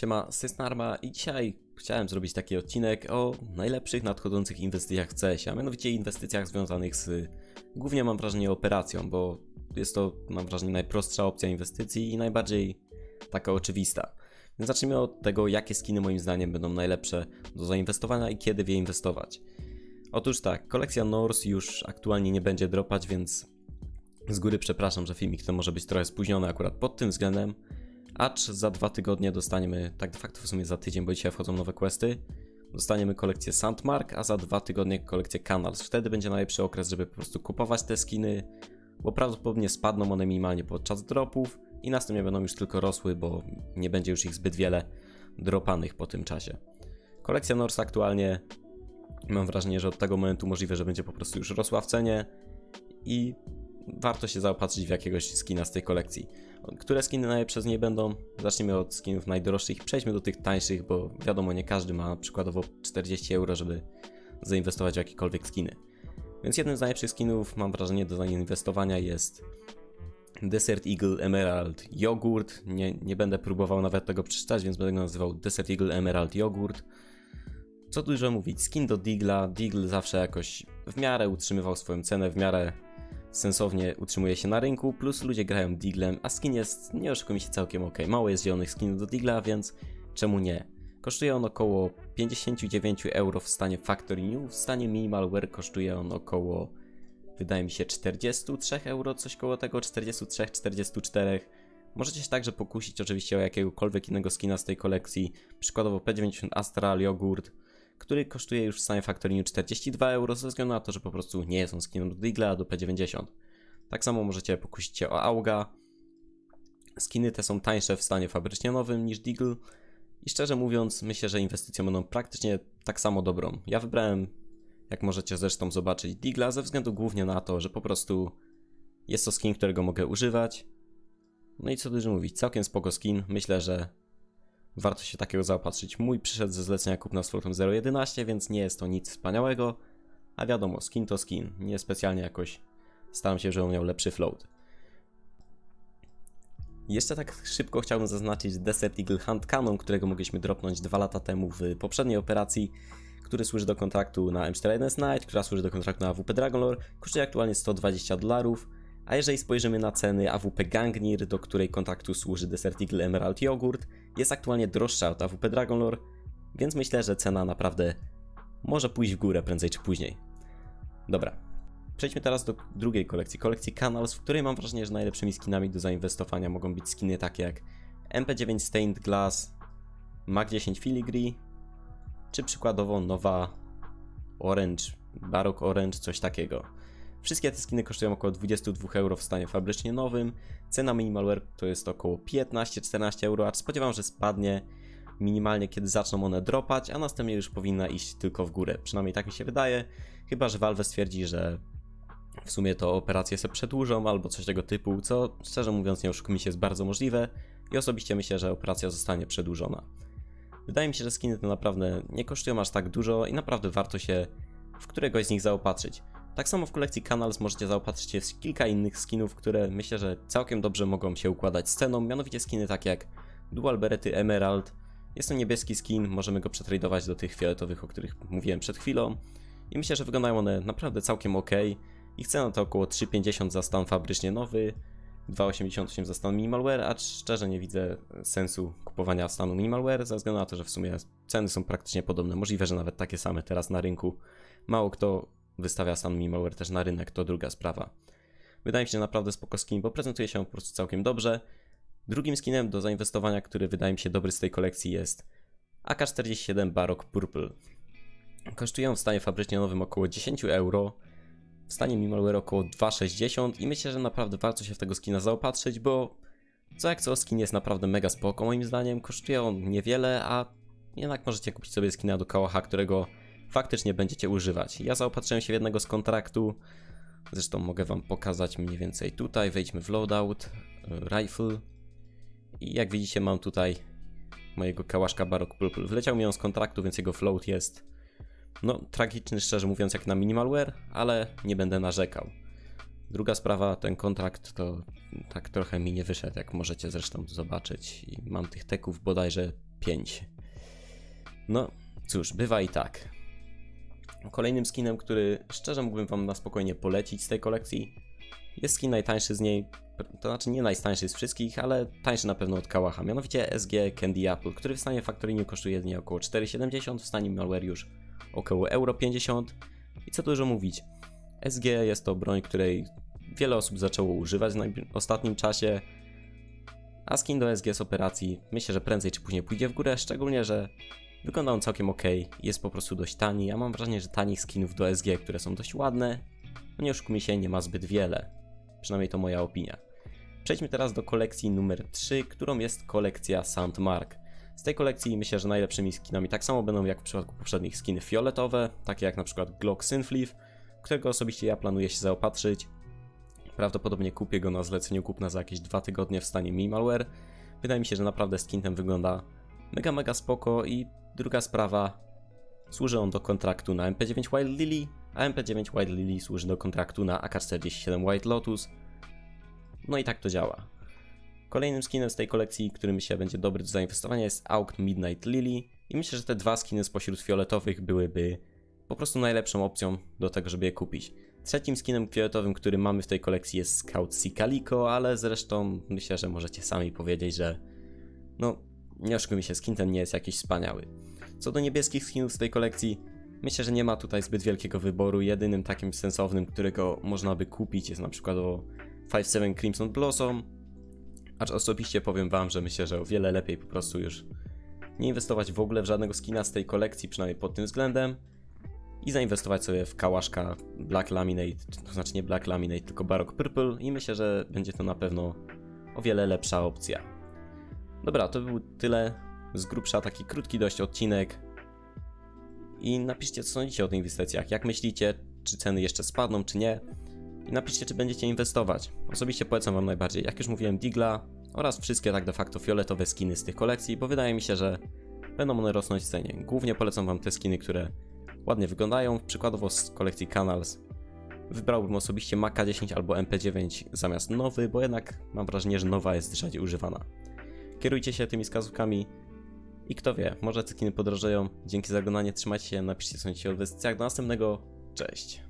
Siema, Sysnarma i dzisiaj chciałem zrobić taki odcinek o najlepszych nadchodzących inwestycjach w a mianowicie inwestycjach związanych z, głównie mam wrażenie, operacją, bo jest to, mam wrażenie, najprostsza opcja inwestycji i najbardziej taka oczywista. Więc zacznijmy od tego, jakie skiny moim zdaniem będą najlepsze do zainwestowania i kiedy w je inwestować. Otóż tak, kolekcja Norse już aktualnie nie będzie dropać, więc z góry przepraszam, że filmik ten może być trochę spóźniony akurat pod tym względem, acz za dwa tygodnie dostaniemy, tak de facto w sumie za tydzień, bo dzisiaj wchodzą nowe questy, dostaniemy kolekcję Sandmark, a za dwa tygodnie kolekcję Canals. Wtedy będzie najlepszy okres, żeby po prostu kupować te skiny, bo prawdopodobnie spadną one minimalnie podczas dropów i następnie będą już tylko rosły, bo nie będzie już ich zbyt wiele dropanych po tym czasie. Kolekcja Norse aktualnie mam wrażenie, że od tego momentu możliwe, że będzie po prostu już rosła w cenie i warto się zaopatrzyć w jakiegoś skina z tej kolekcji. Które skiny najlepsze z niej będą? Zacznijmy od skinów najdroższych przejdźmy do tych tańszych, bo wiadomo, nie każdy ma przykładowo 40 euro, żeby zainwestować w jakiekolwiek skiny. Więc jednym z najlepszych skinów, mam wrażenie, do zainwestowania jest Desert Eagle Emerald Jogurt. Nie, nie będę próbował nawet tego przeczytać, więc będę go nazywał Desert Eagle Emerald Jogurt. Co dużo mówić, skin do Digla. Deagle zawsze jakoś w miarę utrzymywał swoją cenę, w miarę sensownie utrzymuje się na rynku, plus ludzie grają Diglem, a skin jest, nie oszukujmy się, całkiem ok. Mało jest zielonych skinów do Digla, więc czemu nie? Kosztuje on około 59 euro w stanie Factory New, w stanie Minimalware kosztuje on około, wydaje mi się, 43 euro, coś koło tego, 43-44. Możecie się także pokusić oczywiście o jakiegokolwiek innego skina z tej kolekcji, przykładowo P90 Astral Jogurt, który kosztuje już w stanie Factory New 42 euro, ze względu na to, że po prostu nie jest on skinem do Digla, do P90. Tak samo możecie pokusić się o Auga. Skiny te są tańsze w stanie fabrycznie nowym niż Deagle i szczerze mówiąc myślę, że inwestycje będą praktycznie tak samo dobrą. Ja wybrałem, jak możecie zresztą zobaczyć, Digla ze względu głównie na to, że po prostu jest to skin, którego mogę używać. No i co dużo mówić, całkiem spoko skin. Myślę, że warto się takiego zaopatrzyć. Mój przyszedł ze zlecenia kupna z flotem 0.11, więc nie jest to nic wspaniałego. A wiadomo, skin to skin. Nie specjalnie jakoś staram się, żeby miał lepszy float. Jeszcze tak szybko chciałbym zaznaczyć Desert Eagle Hand Cannon, którego mogliśmy dropnąć dwa lata temu w poprzedniej operacji, który służy do kontraktu na M41 Night, która służy do kontraktu na AWP Dragonlore, kosztuje aktualnie 120 dolarów. A jeżeli spojrzymy na ceny AWP Gangnir, do której kontraktu służy Desert Eagle Emerald Yogurt, jest aktualnie droższa od AWP Dragonlore, więc myślę, że cena naprawdę może pójść w górę prędzej czy później. Dobra, przejdźmy teraz do drugiej kolekcji, kolekcji Canals, w której mam wrażenie, że najlepszymi skinami do zainwestowania mogą być skiny takie jak MP9 Stained Glass, Mag 10 Filigree, czy przykładowo nowa Orange, Baroque Orange, coś takiego. Wszystkie te skiny kosztują około 22 euro w stanie fabrycznie nowym. Cena Minimalware to jest około 15-14 euro, a spodziewam, że spadnie minimalnie, kiedy zaczną one dropać, a następnie już powinna iść tylko w górę. Przynajmniej tak mi się wydaje. Chyba, że Valve stwierdzi, że w sumie to operacje się przedłużą albo coś tego typu, co szczerze mówiąc nie oszukujmy się jest bardzo możliwe i osobiście myślę, że operacja zostanie przedłużona. Wydaje mi się, że skiny to naprawdę nie kosztują aż tak dużo i naprawdę warto się w któregoś z nich zaopatrzyć. Tak samo w kolekcji Canals możecie zaopatrzyć się w kilka innych skinów, które myślę, że całkiem dobrze mogą się układać z ceną, mianowicie skiny takie jak Dual Berety Emerald. Jest to niebieski skin, możemy go przetradować do tych fioletowych, o których mówiłem przed chwilą. I myślę, że wyglądają one naprawdę całkiem ok. Ich cena to około 3,50 za stan fabrycznie nowy, 2,88 za stan minimalware, a szczerze nie widzę sensu kupowania stanu minimalware, ze względu na to, że w sumie ceny są praktycznie podobne, możliwe, że nawet takie same teraz na rynku. Mało kto wystawia stan minimalware też na rynek, to druga sprawa. Wydaje mi się naprawdę spoko skin, bo prezentuje się po prostu całkiem dobrze. Drugim skinem do zainwestowania, który wydaje mi się dobry z tej kolekcji jest AK-47 Baroque Purple. Kosztują w stanie fabrycznie nowym około 10 euro, w stanie minimalware około 2,60 i myślę, że naprawdę warto się w tego skina zaopatrzyć, bo co jak co skin jest naprawdę mega spoko moim zdaniem, kosztuje on niewiele, a jednak możecie kupić sobie skina do kałacha, którego faktycznie będziecie używać. Ja zaopatrzyłem się w jednego z kontraktu, zresztą mogę wam pokazać mniej więcej tutaj, wejdźmy w loadout, rifle i jak widzicie mam tutaj mojego kałaszka Baroque Purple. Wleciał mi on z kontraktu, więc jego float jest no tragiczny szczerze mówiąc jak na minimalware, ale nie będę narzekał. Druga sprawa, ten kontrakt to tak trochę mi nie wyszedł, jak możecie zresztą zobaczyć. I mam tych teków bodajże 5. No, cóż, bywa i tak. Kolejnym skinem, który szczerze mógłbym wam na spokojnie polecić z tej kolekcji, jest skin najtańszy z niej, to znaczy nie najtańszy z wszystkich, ale tańszy na pewno od Kałacha, mianowicie SG Candy Apple, który w stanie Factory kosztuje jedynie około 4,70, w stanie Malware już około euro 50 i co dużo mówić, SG jest to broń, której wiele osób zaczęło używać w ostatnim czasie, a skin do SG z operacji myślę, że prędzej czy później pójdzie w górę, szczególnie, że wygląda on całkiem ok, jest po prostu dość tani, ja mam wrażenie, że tanich skinów do SG, które są dość ładne, no nie oszukujmy się, nie ma zbyt wiele. Przynajmniej to moja opinia. Przejdźmy teraz do kolekcji numer 3, którą jest kolekcja Sandmark. Z tej kolekcji myślę, że najlepszymi skinami tak samo będą jak w przypadku poprzednich skiny fioletowe, takie jak na przykład Glock Synfleaf, którego osobiście ja planuję się zaopatrzyć. Prawdopodobnie kupię go na zleceniu kupna za jakieś 2 tygodnie w stanie Minimalware. Wydaje mi się, że naprawdę skin ten wygląda mega mega spoko i druga sprawa, służy on do kontraktu na MP9 Wild Lily, a MP9 White Lily służy do kontraktu na AK-47 White Lotus. No i tak to działa. Kolejnym skinem z tej kolekcji, który myślę będzie dobry do zainwestowania jest Augt Midnight Lily i myślę, że te dwa skiny spośród fioletowych byłyby po prostu najlepszą opcją do tego, żeby je kupić. Trzecim skinem fioletowym, który mamy w tej kolekcji jest Scout Sea Calico, ale zresztą myślę, że możecie sami powiedzieć, że no nie oszukujmy się, skin ten nie jest jakiś wspaniały. Co do niebieskich skinów z tej kolekcji, Myślę, że nie ma tutaj zbyt wielkiego wyboru. Jedynym takim sensownym, którego można by kupić jest na przykład o 5.7 Crimson Blossom. Acz osobiście powiem wam, że myślę, że o wiele lepiej po prostu już nie inwestować w ogóle w żadnego skina z tej kolekcji, przynajmniej pod tym względem. I zainwestować sobie w kałaszka Black Laminate, to znaczy nie Black Laminate, tylko Baroque Purple i myślę, że będzie to na pewno o wiele lepsza opcja. Dobra, to był tyle z grubsza, taki krótki dość odcinek i napiszcie, co sądzicie o tych inwestycjach. Jak myślicie, czy ceny jeszcze spadną, czy nie? I napiszcie, czy będziecie inwestować. Osobiście polecam Wam najbardziej, jak już mówiłem, Digla oraz wszystkie tak de facto fioletowe skiny z tych kolekcji, bo wydaje mi się, że będą one rosnąć w cenie. Głównie polecam Wam te skiny, które ładnie wyglądają. Przykładowo z kolekcji Canals wybrałbym osobiście Maka 10 albo MP9 zamiast nowy, bo jednak mam wrażenie, że nowa jest rzadziej używana. Kierujcie się tymi wskazówkami i kto wie, może te skiny podrożeją. Dzięki za oglądanie, trzymajcie się, napiszcie co sądzicie o inwestycjach. Do następnego, cześć.